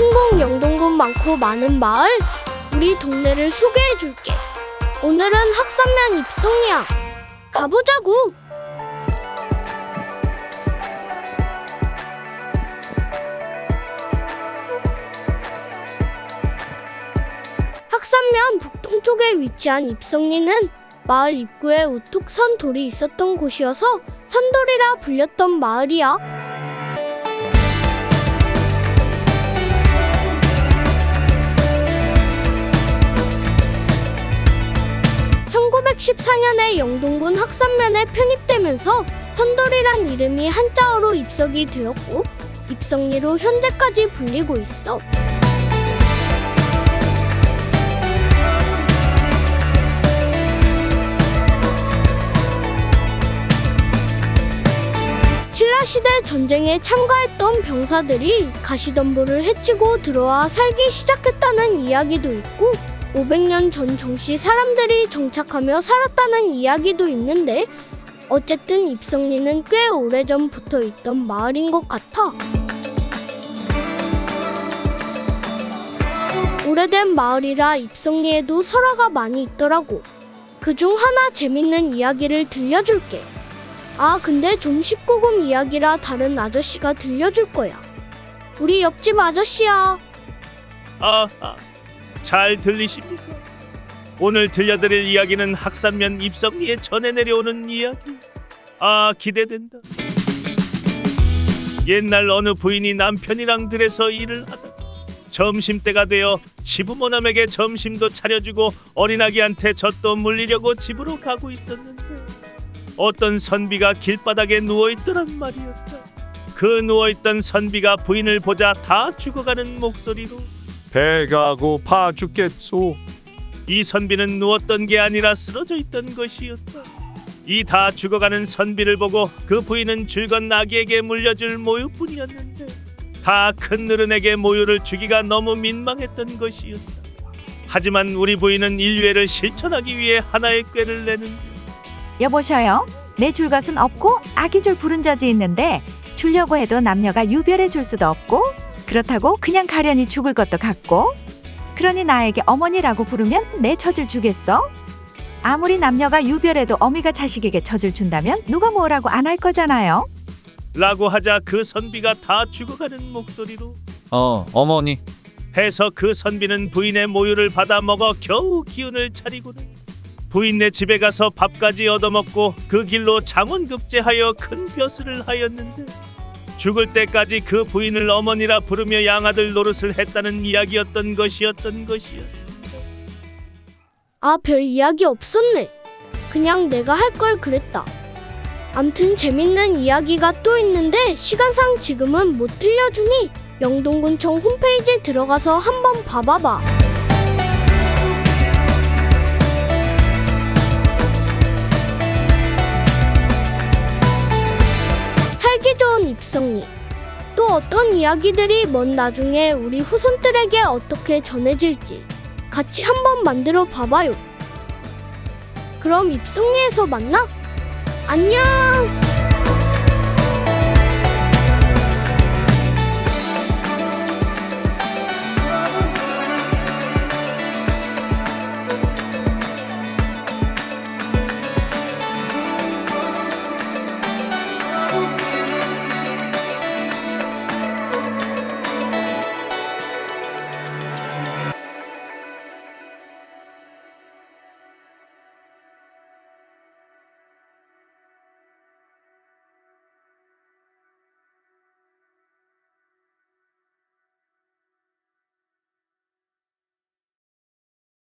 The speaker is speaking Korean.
충북 영동군 많고 많은 마을 우리 동네를 소개해 줄게. 오늘은 학산면 입성이야. 가보자고. 학산면 북동쪽에 위치한 입성리는 마을 입구에 우뚝 선 돌이 있었던 곳이어서 선돌이라 불렸던 마을이야. 1914년에 영동군 학산면에 편입되면서 선돌이란 이름이 한자어로 입석이 되었고 입성리로 현재까지 불리고 있어. 신라시대 전쟁에 참가했던 병사들이 가시덤불을 해치고 들어와 살기 시작했다는 이야기도 있고 500년 전 정시 사람들이 정착하며 살았다는 이야기도 있는데 어쨌든 입성리는 꽤 오래전부터 있던 마을인 것 같아. 오래된 마을이라 입성리에도 설화가 많이 있더라고. 그중 하나 재밌는 이야기를 들려줄게. 아, 근데 좀 19금 이야기라 다른 아저씨가 들려줄 거야. 우리 옆집 아저씨야. 아하, 잘 들리십니까? 오늘 들려드릴 이야기는 학산면 입성리에 전해 내려오는 이야기. 아, 기대된다. 옛날 어느 부인이 남편이랑 들에서 일을 하다 점심 때가 되어 시부모님에게 점심도 차려주고 어린아기한테 젖도 물리려고 집으로 가고 있었는데 어떤 선비가 길바닥에 누워 있더란 말이었다. 그 누워 있던 선비가 부인을 보자 다 죽어가는 목소리로 배가 고파 죽겠소. 이 선비는 누웠던 게 아니라 쓰러져 있던 것이었다. 이 다 죽어가는 선비를 보고 그 부인은 줄건 아기에게 물려줄 모유뿐이었는데 다 큰 어른에게 모유를 주기가 너무 민망했던 것이었다. 하지만 우리 부인은 인류애를 실천하기 위해 하나의 꾀를 내는 여보셔요. 내 줄것은 없고 아기 줄 부른 젖이 있는데 주려고 해도 남녀가 유별해 줄 수도 없고 그렇다고 그냥 가련히 죽을 것도 같고 그러니 나에게 어머니라고 부르면 내 젖을 주겠어? 아무리 남녀가 유별해도 어미가 자식에게 젖을 준다면 누가 뭐라고 안 할 거잖아요. 라고 하자 그 선비가 다 죽어가는 목소리로 어, 어머니. 해서 그 선비는 부인의 모유를 받아 먹어 겨우 기운을 차리고는 부인네 집에 가서 밥까지 얻어먹고 그 길로 장원 급제하여 큰 벼슬을 하였는데 죽을 때까지 그 부인을 어머니라 부르며 양아들 노릇을 했다는 이야기였던 것이었던 것이었어. 아, 별 이야기 없었네. 그냥 내가 할 걸 그랬다. 암튼 재밌는 이야기가 또 있는데 시간상 지금은 못 들려주니 영동군청 홈페이지 들어가서 한번 봐봐봐. 입성리. 또 어떤 이야기들이 먼 나중에 우리 후손들에게 어떻게 전해질지 같이 한번 만들어 봐봐요. 그럼 입성리에서 만나? 안녕!